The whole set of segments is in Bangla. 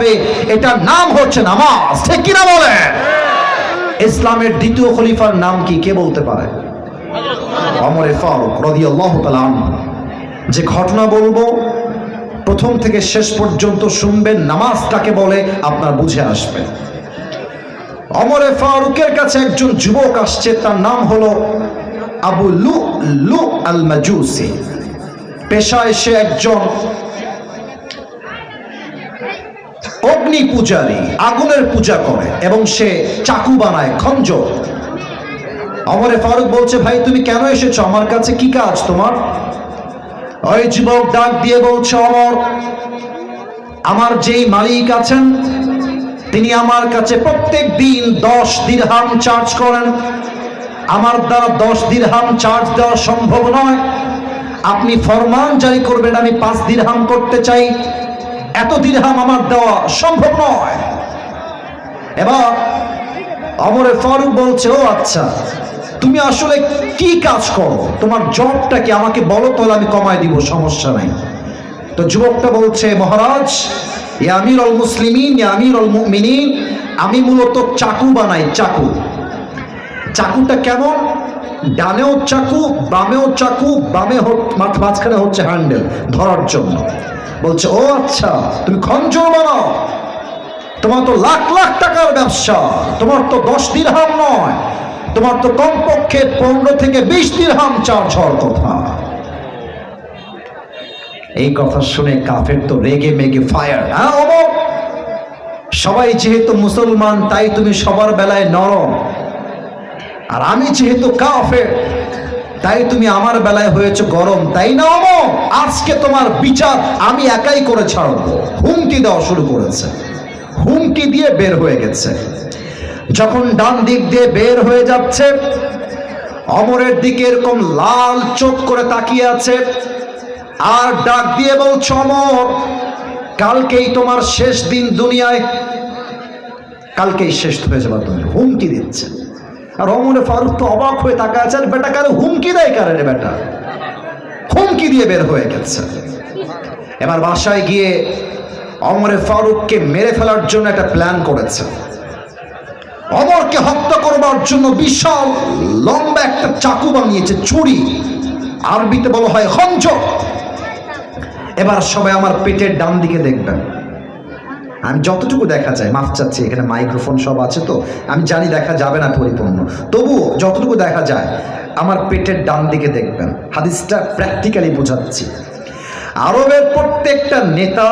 হবে, এটার নাম হচ্ছে নামাজ। ঠিক কিনা বলে? ইসলামের দ্বিতীয় খলিফার নাম কি কে বলতে পারে? অমরে ফারুক রাদিয়াল্লাহু তাআলা যে ঘটনা বলব, প্রথম থেকে শেষ পর্যন্ত শুনবেন নামাজ কাকে বলে আপনার বুঝে আসবে। অমরে ফারুকের কাছে একজন যুবক আসছে, তার নাম হলো আবু লু লু আল মাজুসি পেশায় সে একজন অগ্নি পূজারী আগুনের পূজা করে এবং সে চাকু বানায় খঞ্জ অমরে ফারুক বলছে, ভাই, তুমি কেন এসেছ? আমার কাছে কি কাজ তোমার? ওই যুবক ডাক দিয়ে বলছে, অমর, আমার যেই মালিক আছেন, তিনি আমার কাছে প্রত্যেক দিন দশ দিরহাম চার্জ করেন। আমার দ্বারা দশ দিরহাম চার্জ দেওয়া সম্ভব নয়। আপনি ফরমান জারি করবেন, আমি পাঁচ দিরহাম করতে চাই। এত দিরহাম আমার দেওয়া সম্ভব নয়। এবার অমরে ফারুক বলছে, ও আচ্ছা তুমি আসলে কি কাজ করো? তোমার জবটা কি আমাকে বলো, তাহলে আমি কমায় দিব, সমস্যা নাই। তো যুবকটা বলছে, মহারাজ, এ আমির অল মুসলিমিন ইয়া আমির অল মুমিনিন, আমি মূলত চাকু বানাই, চাকু। চাকুটা কেমন? ডানেও চাকু, বামেও চাকু, বামে মাঝখানে হচ্ছে হ্যান্ডেল ধরার জন্য। বলছে, ও আচ্ছা তুমি খঞ্জর বানাও। তোমার তো লাখ লাখ টাকার ব্যবসা, তোমার তো দশ দিরহাম নয়, তোমার তো কমপক্ষে পনেরো থেকে বিশ দিরহাম চার্জ হওয়ার কথা। এই কথা শুনে কাফের তো রেগে মেগে ফায়ার। হ্যাঁ সবাই যেহেতু মুসলমান, তাই তুমি সবার বেলায় নরম। আর আমি যেহেতু কাফের, তাই তুমি আমার বেলায় হয়েছে গরম, তাই না অমো আজকে তোমার বিচার আমি একাই করে ছাড়বো। হুমকি দেওয়া শুরু করেছে। হুমকি দিয়ে বের হয়ে গেছে। যখন ডান দিক দিয়ে বের হয়ে যাচ্ছে, অমরের দিকে এরকম লাল চোখ করে তাকিয়ে আছে। আর ডাক দিয়ে বলছ অমর কালকেই তোমার শেষ দিন দুনিয়ায়, কালকেই শেষ হয়ে যাবা, তুমি হুমকি দিচ্ছে। আর অমরে ফারুক তো অবাক হয়ে তাকা আছে আর বেটা, কারে হুমকি দেয় কারে রে বেটা? হুমকি দিয়ে বের হয়ে গেছে। এবার বাসায় গিয়ে অমরে ফারুককে মেরে ফেলার জন্য একটা প্ল্যান করেছে। অমরকে হত্যা করবার জন্য বিশাল, লম্বা একটা চাকু বানিয়েছে, ছুরি। আরবিতে বলা হয় হঞ্জ এবার সবাই আমার পেটের ডান দিকে দেখবেন। আমি যতটুকু দেখা যায় মাফ চাচ্ছি, এখানে মাইক্রোফোন সব আছে তো, আমি জানি দেখা যাবে না পরিপূর্ণ। তবুও যতটুকু দেখা যায়, আমার পেটের ডান দিকে দেখবেন, হাদিসটা প্র্যাকটিক্যালি বোঝাচ্ছি। আরবের প্রত্যেকটা নেতা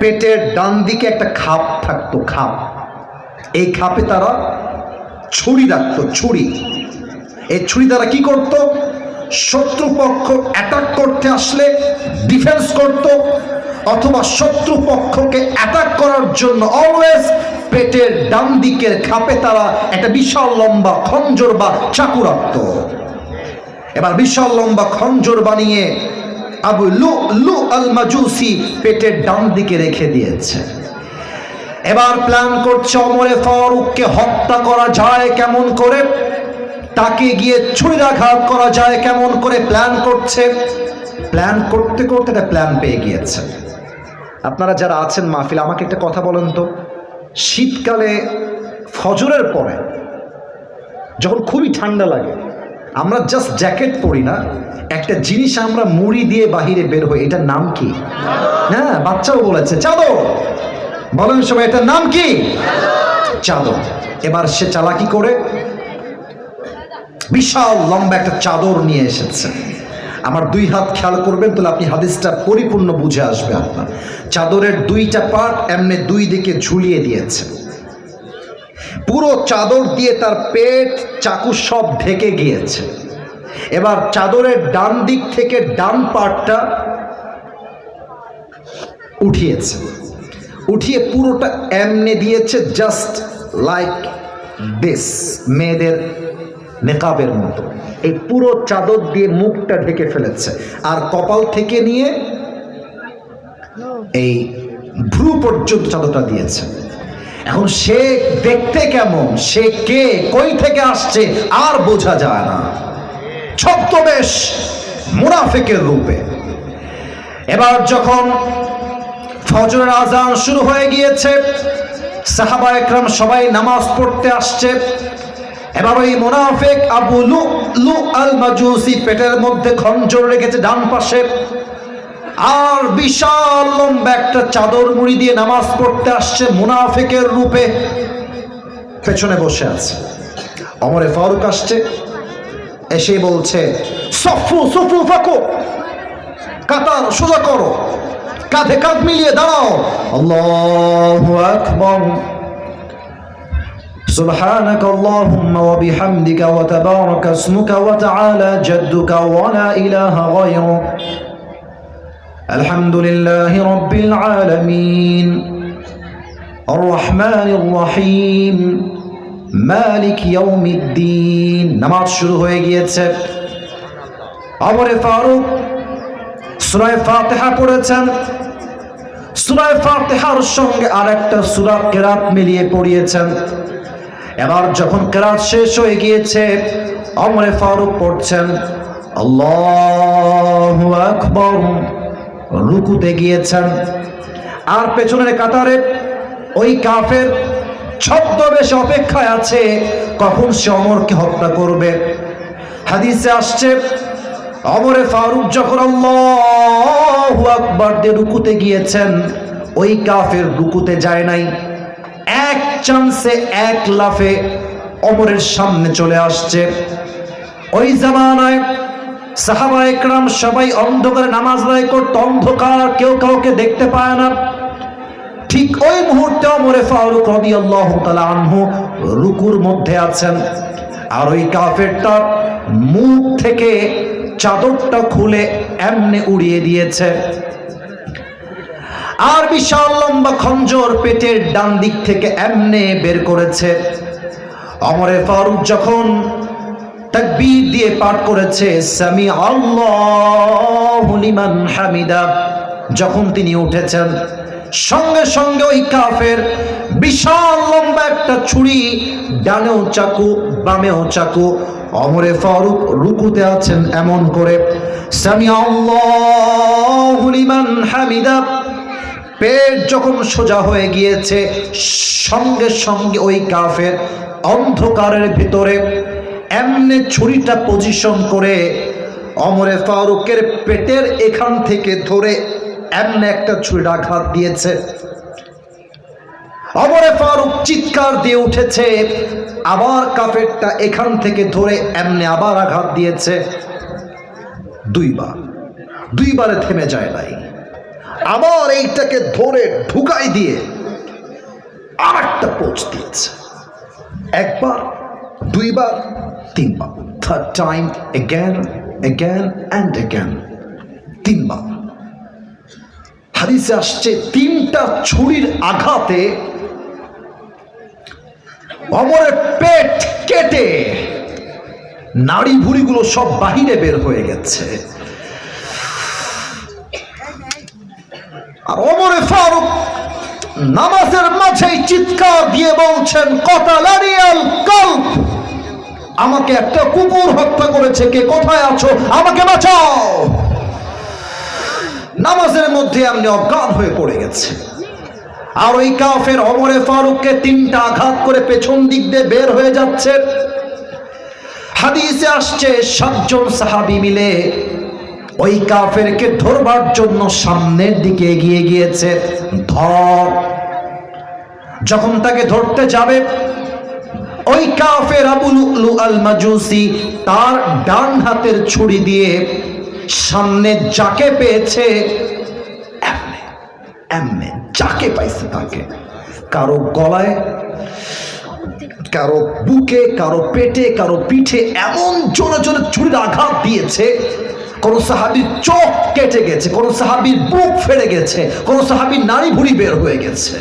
পেটের ডান দিকে একটা খাপ থাকতো, খাপ। এই খাপে তারা ছুরি রাখতো, ছুরি। এই ছুরি তারা কি করত? শত্রুপক্ষ অ্যাটাক করতে আসলে ডিফেন্স করত, অথবা শত্রুপক্ষকে অ্যাটাক করার জন্য অলওয়েজ পেটের ডান দিকের খাপে তারা একটা বিশাল লম্বা খঞ্জর বা চাকু রাখত। এবার বিশাল লম্বা খঞ্জর বানিয়ে আবু লু লু আল মাজুসি পেটের ডান দিকে রেখে দিয়েছে। এবার প্ল্যান করছে অমরে ফারুককে হত্যা করা যায় কেমন করে? তাকে গিয়ে ছুরিরাঘাত করা যায়, কেমন করে প্ল্যান করছে? প্ল্যান করতে করতে একটা প্ল্যান পেয়ে গিয়েছে। আপনারা যারা আছেন মাহফিল, আমাকে একটা কথা বলেন তো। শীতকালে ফজরের পরে যখন খুবই ঠান্ডা লাগে, আমরা জাস্ট জ্যাকেট পরি না, একটা জিনিস আমরা মুড়ি দিয়ে বাহিরে বের হই, এটার নাম কি? হ্যাঁ বাচ্চাও বলেছে, চাদর। বলেন সবাই, এটার নাম কি? চাদর। এবার সে চালাকি করে বিশাল লম্বা একটা চাদর নিয়ে এসেছে। আমার দুই হাত খেয়াল করবেন তাহলে আপনি হাদিসটা পরিপূর্ণ বুঝে আসবে আপনার। চাদরের দুইটা পার্ট এমনি দুই দিকে ঝুলিয়ে দিয়েছে। পুরো চাদর দিয়ে তার পেট, চাকু সব ঢেকে গিয়েছে। এবার চাদরের ডান দিক থেকে ডান পার্টটা উঠিয়েছে। উঠিয়ে পুরোটা এমনে দিয়েছে জাস্ট লাইক দিস মেয়েদের নেকাবের মতো। এই পুরো চাদর দিয়ে মুখটা ঢেকে ফেলেছে। আর কপাল থেকে নিয়ে এই ভ্রু পর্যন্ত চাদরটা দিয়েছে। এখন সে দেখতে কেমন? সে কে? কই থেকে আসছে? আর বোঝা যায় না। ছদ্মবেশ মুনাফেকের রূপে। এবার যখন ফজরের আজান শুরু হয়ে গিয়েছে সাহাবা একরাম সবাই নামাজ পড়তে আসছে। এবার ওই মোনাফেক আবু লু লু আল মাজুসি পেটের মধ্যে খঞ্জর রেখেছে ডান পাশে। আর বিশাল লম্বা একটা চাদর মুড়ি দিয়ে নামাজ পড়তে আসছে মুনাফেকের রূপে। পেছনে বসে আছে। অমরে ফারুক আসছে। এসে বলছে, সফু সফু, ফাকো, কাতার, সোজা করো। কাঁধে কাঁধ মিলিয়ে দাঁড়াও। আল্লাহু আকবার। سبحانك اللهم وبحمدك وتبارك اسمك وتعالى جدك ولا إله غيرك الحمد لله رب العالمين الرحمن الرحيم মালিক ইয়াউমিদ্দিন নামাজ শুরু হয়ে গিয়েছে আমরে ফারুক সূরা ফাতিহা পড়েছেন সূরা ফাতিহার সঙ্গে আরেকটা সূরা কেরাত মিলিয়ে পড়িয়েছেন এবার যখন কেরাত শেষ হয়ে গিয়েছে অমরে ফারুক পড়ছেন, আল্লাহু আকবার। রুকুতে গিয়েছেন। আর পেছনের কাতারে ওই কাফের ছদ্মবেশে অপেক্ষায় আছে, কখন সে অমরকে হত্যা করবে। হাদিসে আসছে অমরে ফারুক যখন আল্লাহু আকবার দিয়ে রুকুতে গিয়েছেন, ওই কাফের রুকুতে যায় নাই। এক চান্সে এক লাফে অমরের সামনে চলে আসছে। ওই জামানায় সাহাবা একরাম সবাই অন্ধকারে নামাজ আদায় করতো, অন্ধকার, কেউ কাউকে দেখতে পায় না। ঠিক ওই মুহূর্তে অমরে ফারুক রবি আল্লাহ আনহু রুকুর মধ্যে আছেন। আর ওই কাফেরটা মুখ থেকে চাদরটা খুলে এমনি উড়িয়ে দিয়েছে। আর বিশাল লম্বা খঞ্জর পেটের ডান দিক থেকে এমনে বের করেছে। অমরে ফারুক যখন তাকবীর দিয়ে পাঠ করেছে সামি আল্লাহু লিমান হামিদা যখন তিনি উঠেছেন, সঙ্গে সঙ্গে ওই কাফের বিশাল লম্বা একটা ছুরি, ডানেও চাকু, বামেও চাকু, অমরে ফারুক রুকুতে আছেন এমন করে সামি আল্লাহু লিমান হামিদা পেট যখন সোজা হয়ে গিয়েছে, সঙ্গে সঙ্গে ওই কাফের অন্ধকারের ভিতরে এমনি ছুরিটা পজিশন করে অমরে ফারুকের পেটের এখান থেকে ধরে এমনি একটা ছুরির আঘাত দিয়েছে। অমরে ফারুক চিৎকার দিয়ে উঠেছে, আবার কাফেরটা এখান থেকে ধরে এমনি আবার আঘাত দিয়েছে। দুইবার। দুইবারে থেমে যায় নাই। আবার এইটাকে ধরে ঢুকাই দিয়ে আর একটা পোচ দিয়েছে। একবার, দুইবার, তিনবার। Third time again again and again তিনবার। হাদিসে আসছে, তিনটা ছুরির আঘাতে অমরের পেট কেটে নাড়ি ভুড়িগুলো সব বাহিরে বের হয়ে গেছে। আর অমরে ফারুক নামাজের মাঝেই চিৎকার দিয়ে বলছেন কতালারিয়াল কল্প আমাকে একটা কুকুর হত্যা করেছে, কে কোথায় আছো? আমাকে বাঁচাও। নামাজের মধ্যে আপনি অজ্ঞান হয়ে পড়ে গেছে। আর ওই কাফের অমরে ফারুককে তিনটা আঘাত করে পেছন দিক দিয়ে বের হয়ে যাচ্ছে। হাদিসে আসছে, সাতজন সাহাবি মিলে ওই কাফেরকে ধরবার জন্য সামনের দিকে এগিয়ে গিয়েছে। ধর। যখন তাকে ধরতে যাবে, ওই কাফের আবুল আল মাজুসি তার ডান হাতের ছুরি দিয়ে সামনে যাকে পেয়েছে, এমনে এমনে যাকে পাইছে তাকে। কারও গলায়, কারও বুকে, কারও পেটে, কারও পিঠে এমন জোরে জোরে ছুরির আঘাত দিয়েছে কোন সাহাবির চোখ কেটে গেছে, কোন সাহাবির বুক ফেড়ে গেছে, কোন সাহাবির নারী ভুড়ি বের হয়ে গেছে।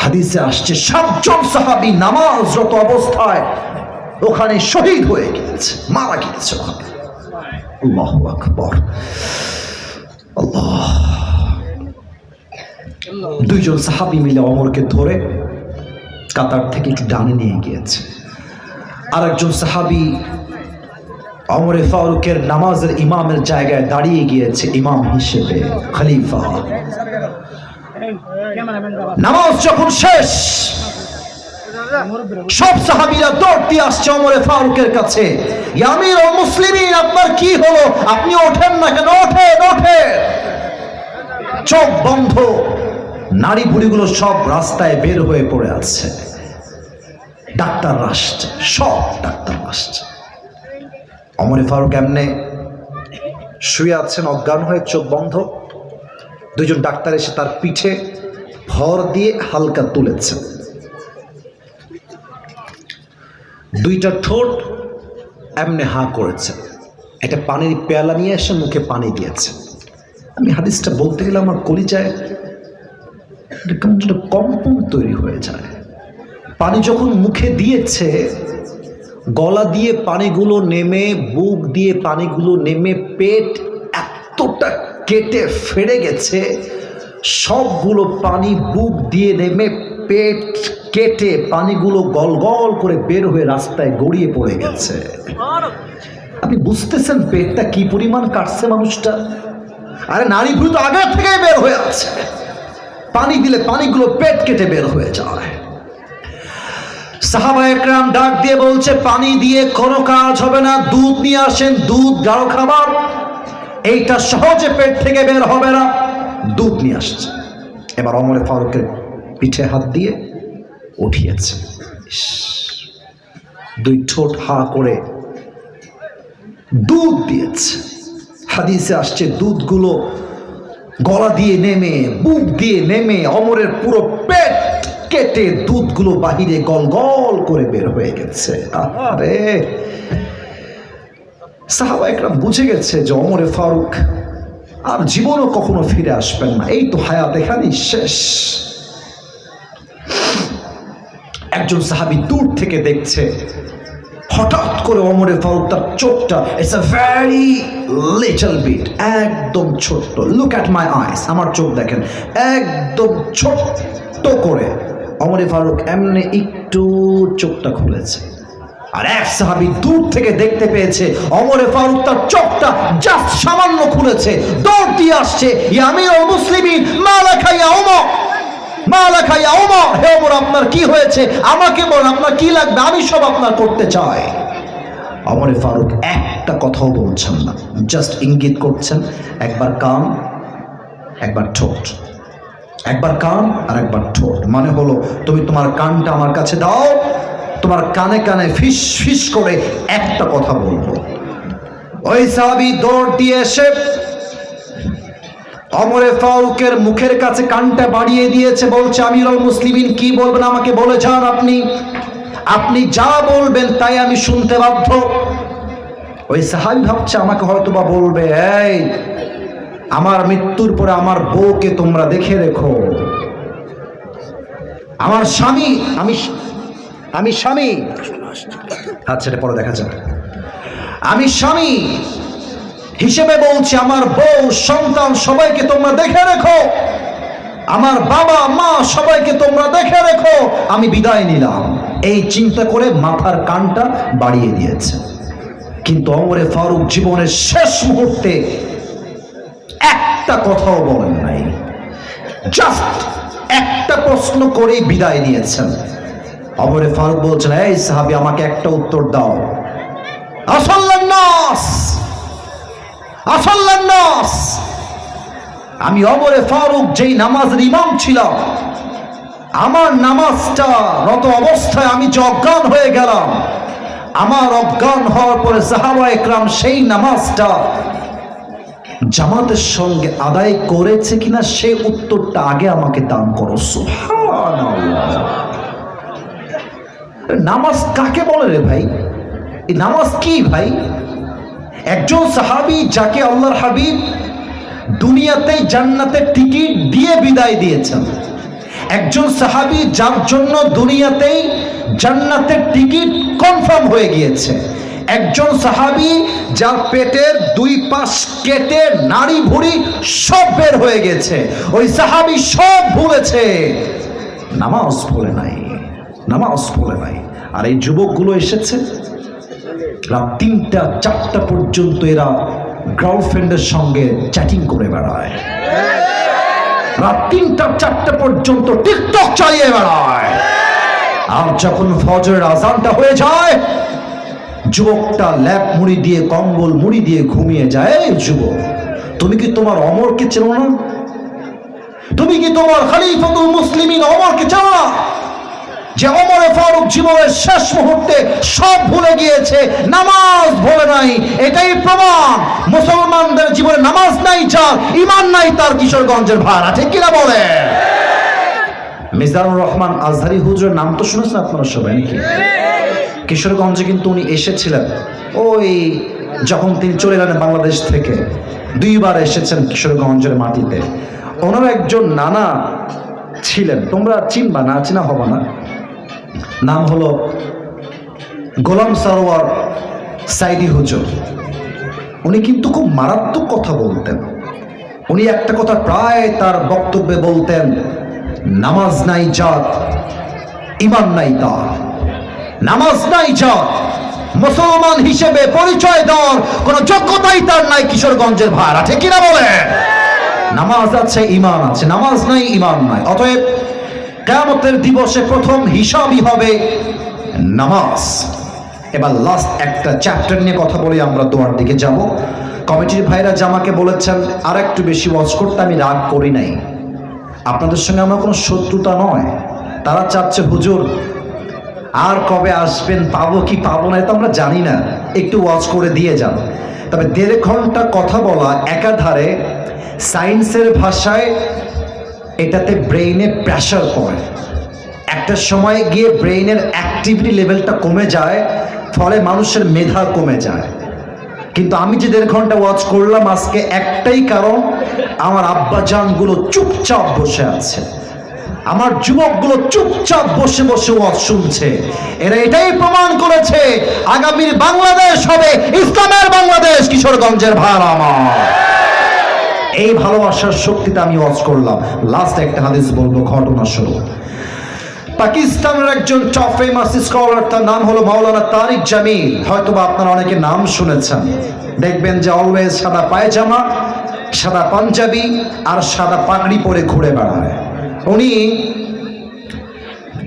হাদিসে আসছে, সাতজন সাহাবি নামাজরত অবস্থায় ওখানে শহীদ হয়ে গিয়েছে মারা গিয়েছে আকবর। আল্লাহ। দুইজন সাহাবি মিলে অমরকে ধরে কাতার থেকে একটু ডানে নিয়ে গিয়েছে। আরেকজন সাহাবি অমরে ফারুকের নামাজের ইমামের জায়গায় দাঁড়িয়ে গিয়েছে ইমাম হিসেবে, খলিফা। নামাজ যখন শেষ, সব সাহাবিরা দৌড় দিয়ে আসছে অমরে ফারুকের কাছে। ইয়ামির ও মুসলিমিন, আপনার কি হলো? আপনি ওঠেন না কেন? ওঠেন ওঠেন। চোখ বন্ধ। নারী বুড়িগুলো সব রাস্তায় বের হয়ে পড়ে আছে। ডাক্তার আসছে, সব ডাক্তার আসছে। অমরে ফারুক এমনে শুয়ে আছেন, অজ্ঞান হয়ে চোখ বন্ধ। দুজন ডাক্তার এসে তার পিঠে ভর দিয়ে হালকা তুলেছেন। দুইটা ঠোঁট এমনি হাঁ করেছে একটা পানির পেয়ালা নিয়ে এসে মুখে পানি দিয়েছে। আমি হাদিসটা বলতে গেলে আমার কলিজায় কেমন কম্পন তৈরি হয়ে যায়। পানি যখন মুখে দিয়েছে গলা দিয়ে পানিগুলো নেমে, বুক দিয়ে পানিগুলো নেমে পেট এতটা কেটে ফেড়ে গেছে, সবগুলো পানি বুক দিয়ে নেমে পেট কেটে পানিগুলো গল গল করে বের হয়ে রাস্তায় গড়িয়ে পড়ে গেছে। আপনি বুঝতেছেন পেটটা কি পরিমাণ কাটছে মানুষটা? আরে নারী তো আগে থেকে বের হয়ে আছে। পানি দিলে পানিগুলো পেট কেটে বের হয়ে যায়। সাহাবা ডাক দিয়ে বলছে, পানি দিয়ে কোনো কাজ হবে না, দুধ নিয়ে আসেন, দুধ, গাঢ় খাবার। এইটা সহজে পেট থেকে বের হবে না। দুধ নিয়ে আসছে। এবার অমরে ফারুকের পিঠে হাত দিয়ে উঠিয়েছে। দুই ঠোঁট হা করে দুধ দিয়েছে। হাদিসে আসছে, দুধগুলো গলা দিয়ে নেমে, বুক দিয়ে নেমে, অমরের পুরো পেট কেটে দুধগুলো বাহিরে গল গল করে বের হয়ে গেছে। আরে সাহাবা একরাম বুঝে গেছে যে অমরে ফারুক আর জীবনও কখনো ফিরে আসবেন না। এই তো হায়াত এখানেই শেষ। একজন সাহাবি দূর থেকে দেখছে, হঠাৎ করে অমরে ফারুক তার চোখটা it's a very little bit একদম ছোট্ট। লুক অ্যাট মাই আইস আমার চোখ দেখেন, একদম ছোট্ট করে অমরে ফারুক এমনি একটু চোখটা খুলেছে। আর এক সাহাবি দূর থেকে দেখতে পেয়েছে, অমরে ফারুক তার চোখটা জাস্ট সামান্য খুলেছে। দৌড় দিয়ে আসছে ইয়ামির মুসলিমিন মালা খাইয়া ওমর মালা খাইয়া ওমর হে ওমর আপনার কি হয়েছে? আমাকে বল আপনার কি লাগবে? আমি সব আপনার করতে চাই। অমরে ফারুক একটা কথাও বলছেন না জাস্ট ইঙ্গিত করছেন, একবার কান, একবার ঠোঁট। একবার কান আর একবার ঠোঁট। মানে হলো, তুমি তোমার কানটা আমার কাছে দাও, তোমার কানে কানে ফিস ফিস করে একটা কথা বলব। ওই সাহাবি দৌড় দিয়ে এসে অমরে ফারুকের মুখের কাছে কানটা বাড়িয়ে দিয়েছে, বলছে, আমিরুল মুসলিমিন, কি বলবেন আমাকে? বলে যান আপনি। আপনি যা বলবেন তাই আমি শুনতে বাধ্য। ওই সাহাবি ভাবছে, আমাকে হয়তো বা বলবে, এই আমার মৃত্যুর পরে আমার বউকে তোমরা দেখে রেখো আমার স্বামী, আমি আমি স্বামী। আচ্ছা পরে দেখা যাবে আমি স্বামী হিসেবে বলছি, আমার বউ, সন্তান সবাইকে তোমরা দেখে রেখো। আমার বাবা, মা সবাইকে তোমরা দেখে রেখো। আমি বিদায় নিলাম। এই চিন্তা করে মাথার কানটা বাড়িয়ে দিয়েছে। কিন্তু অমরে ফারুক জীবনের শেষ মুহূর্তে একটা কথাও বলেন নাই। জাস্ট একটা প্রশ্ন করেই বিদায় নিয়েছেন। অমরে ফারুক বলছেন, এই সাহাবি, আমাকে একটা উত্তর দাও। আসল্লান নাস! আসল্লান নাস! আমি অমরে ফারুক যেই নামাজের ইমাম ছিলাম, আমার নামাজটা রত অবস্থায় আমি যে অজ্ঞান হয়ে গেলাম, আমার অজ্ঞান হওয়ার পরে সাহাবা একরাম সেই নামাজটা জামাতের সঙ্গে আদায় করেছে কিনা সে উত্তরটা আগে আমাকে দান করো। নামাজ কাকে বলে রে ভাই? এই নামাজ কি ভাই? একজন সাহাবী যাকে আল্লাহর হাবিব দুনিয়াতেই জান্নাতের টিকিট দিয়ে বিদায় দিয়েছেন। একজন সাহাবী যার জন্য দুনিয়াতেই জান্নাতের টিকিট কনফার্ম হয়ে গিয়েছে। একজন সাহাবী, যার পেটের দুই পাশ কেটে নাড়ি ভুড়ি সব বের হয়ে গেছে। ওই সাহাবি সব ভুলেছে। নামাজ ভুলে নাই, নামাজ ভুলে নাই। আর এই যুবকগুলো এসেছে। রাত তিনটা, চারটা পর্যন্ত এরা গার্লফ্রেন্ডের সঙ্গে চ্যাটিং করে বেড়ায়। রাত তিনটা, চারটা পর্যন্ত টিকটক চালিয়ে বেড়ায়। আর যখন ফজরের আজানটা হয়ে যায় যুবকটা ল্যাপ মুড়ি দিয়ে, কম্বল মুড়ি দিয়ে ঘুমিয়ে যায়। যুবক, তুমি কি তোমার অমরকে চেনো না? তুমি কি তোমার খলিফাতুল মুসলিমিন অমরকে চেনো না? যে অমরে ফারুক জীবনের শেষ মুহূর্তে সব ভুলে গিয়েছে, নামাজ ভুলে নাই, এটাই প্রমাণ। মুসলমানদের জীবনে নামাজ নাই যার ইমান নাই তার কিশোরগঞ্জের ভাড়া ঠিক কিনা বলে? মিজানুর রহমান আজহারি হুজুরের নাম তো শুনেছেন আপনারা সবাই নাকি? কিশোরগঞ্জে কিন্তু উনি এসেছিলেন। ওই যখন তিনি চলে গেলেন বাংলাদেশ থেকে, দুইবার এসেছেন কিশোরগঞ্জের মাটিতে। ওনার একজন নানা ছিলেন। তোমরা চিনবা, না চিনা হবা না। নাম হলো গোলাম সারোয়ার সাইদি হুজুর। উনি কিন্তু খুব মারাত্মক কথা বলতেন। উনি একটা কথা প্রায় তার বক্তব্যে বলতেন, নামাজ নাই জাত ইমান নাই তার নামাজ নাই জাত মুসলমান হিসেবে পরিচয় দেওয়ার কোন যোগ্যতাই তার নাই কিশোরগঞ্জের ভাড়া ঠিক কিনা বলে? নামাজ আছে ইমান আছে, নামাজ নাই ইমান নাই। অতএব কেয়ামতের দিবসে প্রথম হিসাবই হবে নামাজ। এবার লাস্ট একটা চ্যাপ্টার নিয়ে কথা বলে, আমরা দোয়ার দিকে যাব। কমিটির ভাইরা জামাকে বলেছেন আর একটু বেশি ওয়াজ করতে আমি রাগ করি নাই। আপনাদের সঙ্গে আমার কোনো শত্রুতা নয়। তারা চাচ্ছে হুজুর আর কবে আসবেন, পাবো কি পাবো না, এটা আমরা জানি না। একটু ওয়াচ করে দিয়ে যান। তবে দেড় ঘণ্টা কথা বলা একাধারে সায়েন্সের ভাষায় এটাতে ব্রেইনে প্রেশার পড়ে। একটা সময় গিয়ে ব্রেইনের অ্যাক্টিভিটি লেভেলটা কমে যায়, ফলে মানুষের মেধা কমে যায়। কিন্তু আমি যে দেড় ঘণ্টা ওয়াচ করলাম, আজকে একটাই কারণ, আমার আব্বাজানগুলো চুপচাপ বসে আছে। আমার যুবকগুলো চুপচাপ বসে বসে ওয়াজ শুনছে। এরা এটাই প্রমাণ করেছে, আগামীর বাংলাদেশ হবে ইসলামের বাংলাদেশ, কিশোরগঞ্জের ভার আমার। এই ভালোবাসার শক্তিতে আমি ওয়াজ করলাম। লাস্ট একটা হাদিস বলব, ঘটনা শুরু পাকিস্তানের একজন টপ ফেমাস স্কলার তার নাম হলো মাওলানা তারিক জামিল। হয়তো বা আপনারা অনেকে নাম শুনেছেন। দেখবেন যে অলওয়েজ সাদা পায়জামা, সাদা পাঞ্জাবি আর সাদা পাগড়ি পরে ঘুরে বেড়ায়। উনি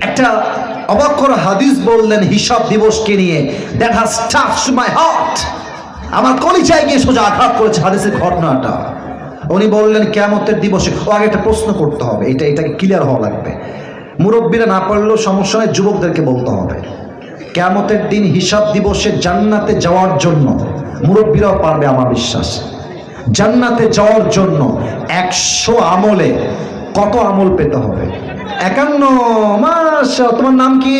একটা অবাক করা হাদিস বললেন, হিসাব দিবসকে নিয়ে that has touch my heart আমার কলিজায় গিয়ে সোজা আঘাত করেছে হাদিসের ঘটনাটা। উনি বললেন কেমতের দিবসে ও আগে একটা প্রশ্ন করতে হবে, এটা, এটাকে ক্লিয়ার হওয়া লাগবে। মুরব্বীরা না পারলেও সমস্যা নয় যুবকদেরকে বলতে হবে। কেমতের দিন হিসাব দিবসে জান্নাতে যাওয়ার জন্য মুরব্বীরাও পারবে আমার বিশ্বাস। জান্নাতে যাওয়ার জন্য একশো আমলে কত আমল পেতে হবে? একান্ন মাস তোমার নাম কি?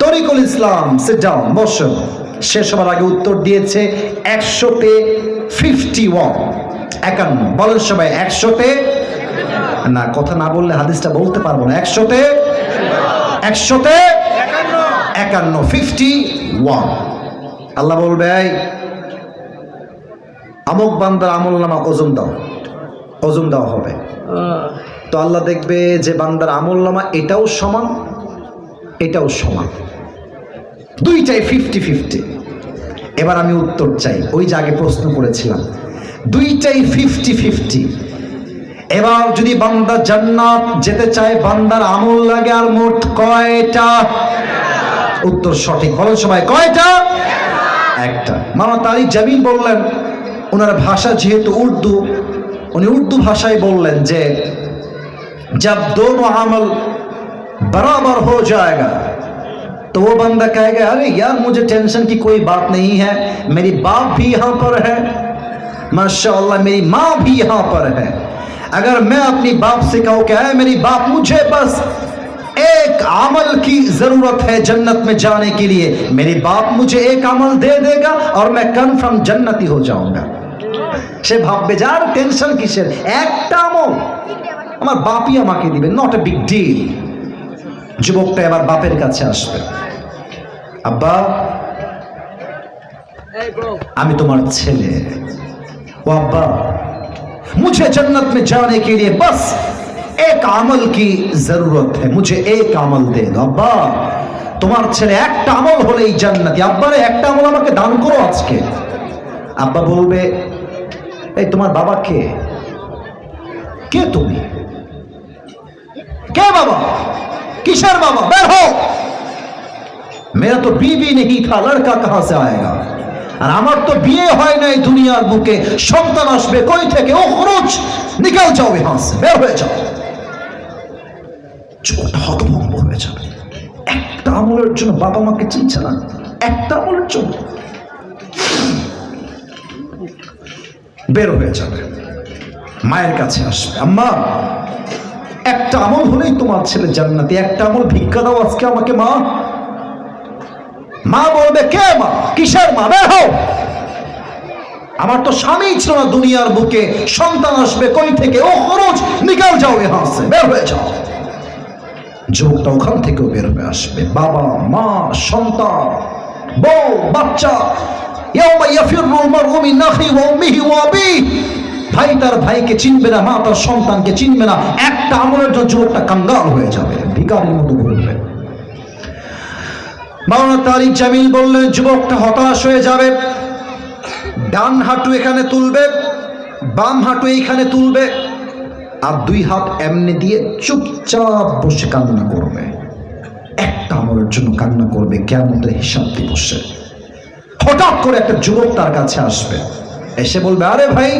তরিকুল ইসলাম সে ডাউন বসো। শেষ হবার আগে উত্তর দিয়েছে একশোতে ফিফটি ওয়ান একান্ন, বলেন সবাই, একশোতে? না, কথা না বললে হাদিসটা বলতে পারব না। একশোতে? একশোতে? একান্ন ফিফটি ওয়ান আল্লাহ বলবে আমক বান্দার আমল নামা ওজন দাও। ওজন দেওয়া হবে। তো আল্লাহ দেখবে যে বান্দার আমল নামা এটাও সমান এটাও সমান। দুইটাই ফিফটি ফিফটি এবার আমি উত্তর চাই ওই যে আগে প্রশ্ন করেছিলাম। দুইটাই ফিফটি ফিফটি এবার যদি বান্দা জান্নাত যেতে চায় বান্দার আমল লাগে আর মোট কয়টা? উত্তর সঠিক। বলেন সবাই কয়টা? একটা। মামা তারি জামিন বললেন ওনার ভাষা যেহেতু উর্দু اردو উর্দু ভাষায় بول যে جب دو معامل برابر ہو جائے گا تو وہ بندہ کہے گا ارے یار مجھے ٹینشن کی کوئی بات نہیں ہے میری باپ بھی یہاں پر ہے ماشاءاللہ میری ماں بھی یہاں پر ہے اگر میں اپنی باپ سے کہوں کہ اے میری باپ مجھے بس ایک عمل کی ضرورت ہے جنت میں جانے کے لیے میری باپ مجھے ایک عمل دے دے گا اور میں کنفرم جنتی ہو جاؤں گا সে ভাববে যার টেনশন কিসের একটা আমল আমার বাপই আমাকে দিবে নট এ বিগ ডিল যুবকটা এবার বাপের কাছে আসবে আব্বা আমি তোমার ছেলে ও আব্বা मुझे जन्नत में जाने के लिए बस एक আমল की जरूरत है मुझे एक আমল दे दो আব্বা তোমার ছেলে একটা আমল হলেই জান্নাতি আব্বারে একটা আমল আমাকে দান করো আজকে আব্বা বলবে এই তোমার বাবা কে? কে তুমি? কে বাবা? কিসের বাবা? বের হো মেরা তো বিবি নেই থা, লড়কা কাহা সে আয়েগা? আর আমার তো বিয়ে হয় নাই দুনিয়ার বুকে। সন্তান আসবে কই থেকে? ও খরচ! নিকাল যাও এখান বের হয়ে যাও। চোখটা হতভম্ব হয়ে যাবে। একটা আমলের জন্য বাবা মাকে চিনছে না। একটা আমলের জন্য। বের হয়ে যাবে। মায়ের কাছে আসবে। আম্মা, একটা আমল হলেই তোমার ছেলে জান্নাতি। একটা আমল ভিক্ষা দাও আজকে আমাকে, মা। মা বলবে, কে মা? কিসের মা? বের হও। আমার তো স্বামী ছিল না দুনিয়ার বুকে। সন্তান আসবে কই থেকে? ও খরচ, নিকাল যাও এ হাসে বের হয়ে যাও। যুবকটা ওখান থেকেও বের হয়ে আসবে। বাবা, মা, সন্তান, বউ, বাচ্চা ভাই তার ভাইকে চিনবে না, মা তার সন্তানকে চিনবে না। একটা আমলের জন্য যুবকটা কাঙ্গাল হয়ে যাবে ভিকারির মতো ঘুরবে। মাওলানা তারিক জামিল বললেন, যুবকটা হতাশ হয়ে যাবে, ডান হাঁটু এখানে তুলবে, বাম হাঁটু এইখানে তুলবে, আর দুই হাত এমনি দিয়ে চুপচাপ বসে কান্না করবে। একটা আমলের জন্য কান্না করবে কেমন হিসাব দিবসে। হঠাৎ করে একটা যুবক তার কাছে আসবে এসে বলবে আরে ভাই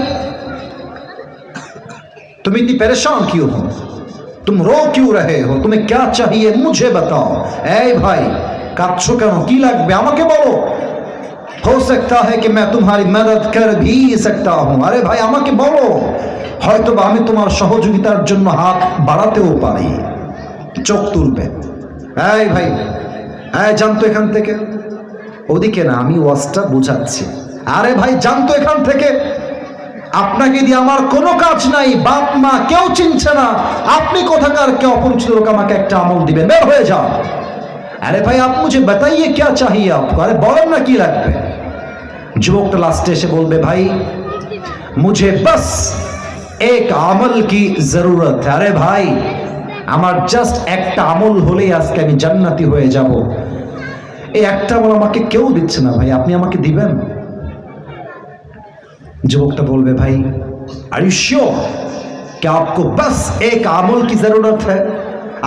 तुम इतनी परेशान क्यों हो तुम रो क्यों रहे हो तुम्हें क्या चाहिए मुझे बताओ এই ভাই কাঁদছো কেন কি লাগবে আমাকে বলো हो सकता है कि मैं तुम्हारी मदद कर भी सकता हूं আরে ভাই আমাকে বলো হয়তো বা আমি তোমার সহযোগিতার জন্য হাত বাড়াতেও পারি চোখ তুলবে এই ভাই হ্যাঁ জানতো এখান থেকে ওদিকে না, আমি ওয়াজটা বুঝাচ্ছি। আরে ভাই জানতো এখান থেকে। আপনাকে দিয়ে আমার কোনো কাজ নাই, বাপ মা কেউ চিনছে না। আপনি কোথাকার, কে অপরিচিত লোক আমাকে একটা আমল দিবে বের হয়ে যাও আরে ভাই আপ মুঝে বতাইয়ে কে চাহিয়ে আপকো? আরে বলেন না কি লাগবে? যুবকটা লাস্টে এসে বলবে, ভাই, মুঝে বাস এক আমল কি জরুরত? আরে ভাই, আমার জাস্ট একটা আমল হলেই আজকে আমি জান্নাতি হয়ে যাব। এই একটা বল আমাকে কেউ দিচ্ছে না ভাই, আপনি আমাকে দিবেন? যুবকটা বলবে, ভাই আর ইউ শিওর আপকো বাস এক আমল কি জরুরত হ্যাঁ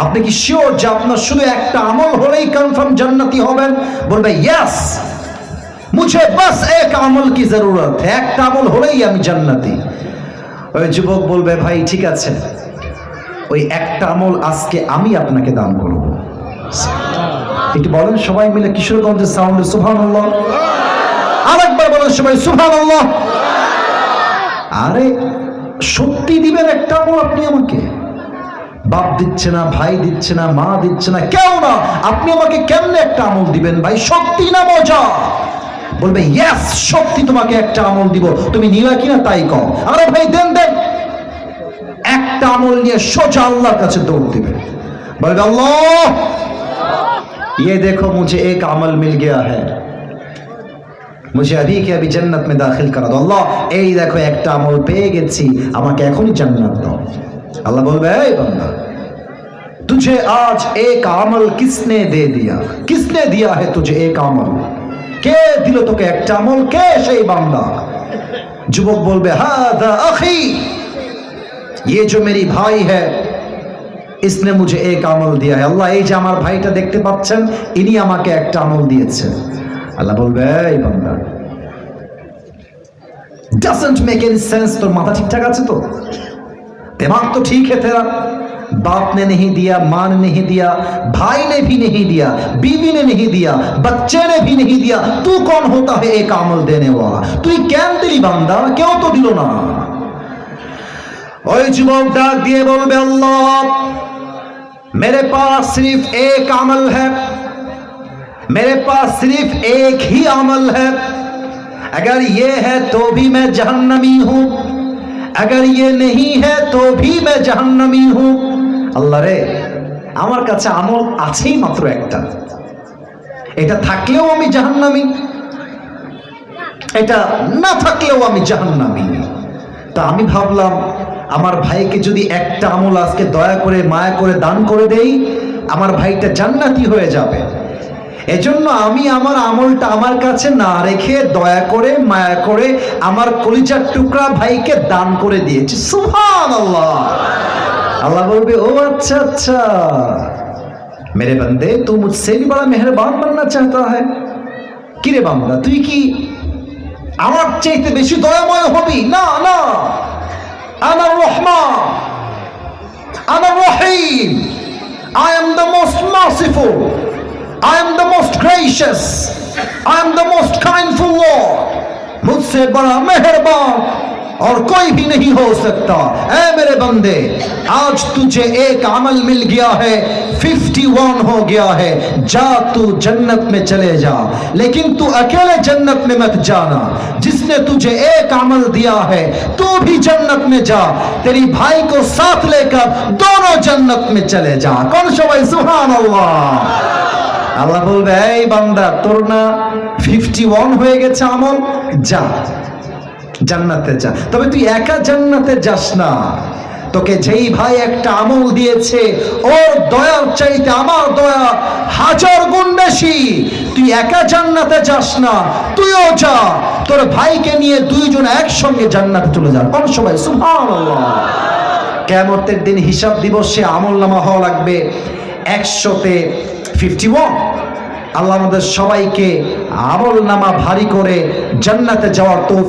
আপনি কি শিওর যে আপনার শুধু একটা আমল হলেই কনফার্ম জান্নাতি হবেন? বলবে ইয়াস মুছে বাস এক আমল কি জরুরত একটা আমল হলেই আমি জান্নাতি। ওই যুবক বলবে, ভাই, ঠিক আছে, ওই একটা আমল আজকে আমি আপনাকে দান করব। একটু বলেন, সবাই মিলে কিশোরগঞ্জের সাউন্ডে সুবহানাল্লাহ। আরেকবার বলেন সবাই সুবহানাল্লাহ। আরে, সত্যি দিবেন একটা আমল আপনি আমাকে? বাপ দিচ্ছে না, ভাই দিচ্ছে না, মা দিচ্ছে না, কেউ না। আপনি আমাকে কেমনে একটা আমল দিবেন ভাই? সত্যি না মজা? বলবে ইয়েস সত্যি তোমাকে একটা আমল দিব। তুমি নিবা কিনা তাই কও। আরে ভাই, দেন দেন। একটা আমল নিয়ে সোজা আল্লাহর কাছে দৌড় দিবে বলবে, আল্লাহ یہ دیکھو مجھے ایک عمل مل گیا ہے۔ مجھے ابھی کے ابھی جنت میں দাখিল করা দাও আল্লাহ ایک দেখো একটা আমল পেয়ে গেছি আমাকে جنت دو۔ اللہ আল্লাহ বলবে এই বান্দা تجھے آج ایک عمل کس نے دے دیا؟ کس نے دیا ہے تجھے ایک عمل؟ কে দিল তোকে کہ شئی কে جبک بول بے ہاں دا اخی، یہ جو میری بھائی ہے इसने मुझे एक আমল दिया है আল্লাহ এই যে আমার ভাইটা দেখতে পাচ্ছেন ইনি আমাকে একটা আমল দিয়েছে আল্লাহ বলবে এই বান্দা ডাজন্ট মেক এনি সেন্স তোর মাথা ঠিকঠাক আছে তো दिमाग तो ठीक है तेरा बाप ने नहीं दिया मां ने नहीं दिया भाई ने भी नहीं दिया बीवी ने नहीं दिया बच्चे ने भी नहीं दिया तू कौन होता है एक अमल देने वाला তুই কেন দিলি বান্দা কেউ তো দিল না ওই যুবক ডাক দিয়ে বলবে আল্লাহ मेरे पास सिर्फ एक अमल है मेरे पास सिर्फ एक ही अमल है अगर ये है तो भी मैं जहन्नमी हूं अगर ये नहीं है तो भी मैं जहन्नमी हूं আল্লাহ রে আমার কাছে আমল আছেই মাত্র একটা এটা থাকলেও আমি জাহান্নামি এটা না থাকলেও আমি জাহান্নামি তা আমি ভাবলাম আমার ভাইকে যদি একটা আমল আজকে দয়া করে, মায়া করে দান করে দেই, আমার ভাইটা জান্নাতি হয়ে যাবে। এজন্য আমি আমার আমলটা আমার কাছে না রেখে দয়া করে, মায়া করে আমার কলিজার টুকরা ভাইকে দান করে দিয়েছি। সুহান আল্লাহ আল্লাহ বলবে, ও আচ্ছা আচ্ছা। মেরে বন্দে তু মুসে বড়া মেহরবান বাননা চাহতা হ্যায়। কিরে বাংলা তুই কি আমার চাইতে বেশি দয়াময় হবি? না না। আমার রহমান আমার রহিম I am the most merciful I am the most gracious I am the most kindful Lord اور کوئی بھی نہیں ہو سکتا۔ اے میرے بندے، آج تجھے ایک عمل مل گیا ہے، ففٹی وان ہو گیا ہے۔ جا تو جنت میں چلے جا، لیکن تو اکیلے جنت میں مت جانا۔ جس نے تجھے ایک عمل دیا ہے، تو بھی جنت میں جا۔ تیری بھائی کو ساتھ لے کر دونوں جنت میں چلے جا۔ کون شوائے سبحان اللہ۔ আল্লাহ বলবে এই বান্দা তোর না ফিফটি ওয়ান হয়ে গেছে আমল جا۔ জান্নাতে যা। তবে তুই একা জান্নাতে যাস না। তোকে যেই ভাই একটা আমল দিয়েছে, ওর দয়ার চাইতে আমার দয়া হাজার গুণ বেশি। তুই একা জান্নাতে যাস না, তুইও যা। তোর ভাইকে নিয়ে দুইজন একসঙ্গে জান্নাতে চলে যান। কোন সময় সুবহানাল্লাহ। কেমতের দিন হিসাব দিবসে আমল নামা হওয়া লাগবে একশোতে ফিফটি ওয়ান আল্লাহ আমাদের সবাইকে আমল নামা ভারী করে জান্নাতে যাওয়ার তৌফিক